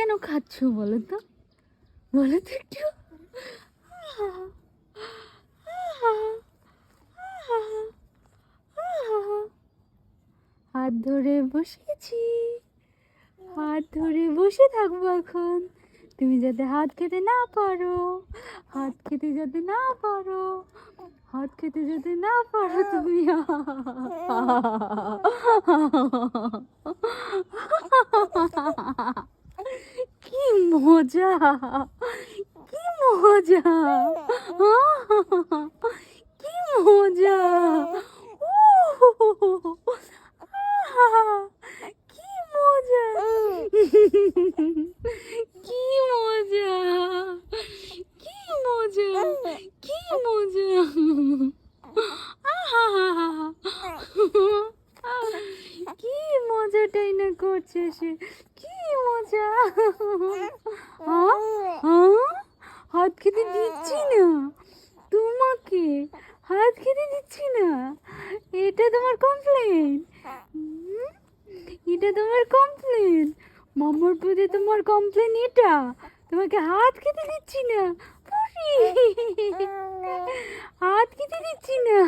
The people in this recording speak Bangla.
কেন খাচ্ছ বলো তো? বলো তো একটু। হাত ধরে বসেছি। হাত ধরে বসে থাকব এখন। তুমি যাতে হাত খেতে না পারো, হাত খেতে যাতে না পারো, হাত খেতে যাতে না পারো তুমি। মজা কি মজা। কি মজা। কি মজা কি মজা কি মজা কি মজাটাই না করছে সে? কি মজা? হাত খেতে দিচ্ছি না। তোমাকে হাত খেতে দিচ্ছি না। এটা তোমার কমপ্লেন এটা তোমার কমপ্লেন মামার প্রতি তোমার কমপ্লেন এটা। তোমাকে হাত খেতে দিচ্ছি না। হাত খেতে দিচ্ছি না।